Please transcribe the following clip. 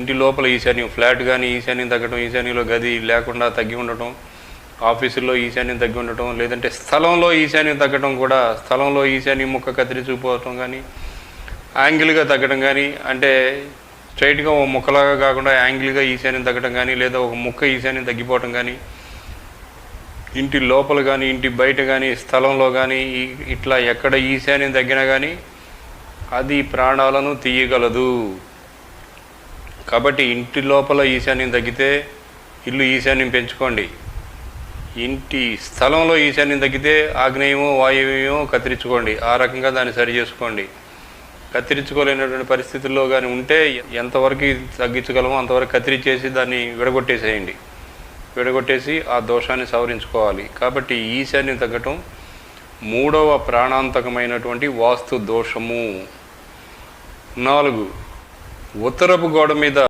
ఇంటి లోపల ఈశాన్యం ఫ్లాట్ కానీ ఈశాన్యం తగ్గడం ఈశాన్యంలో గది లేకుండా తగ్గి ఉండటం ఆఫీసుల్లో ఈశాన్యం తగ్గి ఉండటం లేదంటే స్థలంలో ఈశాన్యం తగ్గడం కూడా స్థలంలో ఈశాన్యం ముక్క కత్తిరించుకుపోవటం కానీ యాంగిల్గా తగ్గడం కానీ అంటే స్ట్రైట్గా ఒక ముక్కలాగా కాకుండా యాంగిల్గా ఈశాన్యం తగ్గడం కానీ లేదా ఒక ముక్క ఈశాన్యం తగ్గిపోవటం కానీ ఇంటి లోపల కానీ ఇంటి బయట కానీ స్థలంలో కానీ ఇట్లా ఎక్కడ ఈశాన్యం తగ్గినా కానీ అది ప్రాణాలను తీయగలదు. కాబట్టి ఇంటి లోపల ఈశాన్యం తగ్గితే ఇల్లు ఈశాన్యం పెంచుకోండి. ఇంటి స్థలంలో ఈశాన్యం తగ్గితే ఆగ్నేయమో వాయువ్యమో కత్తిరించుకోండి. ఆ రకంగా దాన్ని సరి చేసుకోండి. కత్తిరించుకోలేనటువంటి పరిస్థితుల్లో కానీ ఉంటే ఎంతవరకు తగ్గించగలమో అంతవరకు కత్తిరించేసి దాన్ని విడగొట్టేసేయండి. విడగొట్టేసి ఆ దోషాన్ని సవరించుకోవాలి. కాబట్టి ఈశాన్యం తగ్గటం మూడవ ప్రాణాంతకమైనటువంటి వాస్తు దోషము. నాలుగు ఉత్తరపు గోడ మీద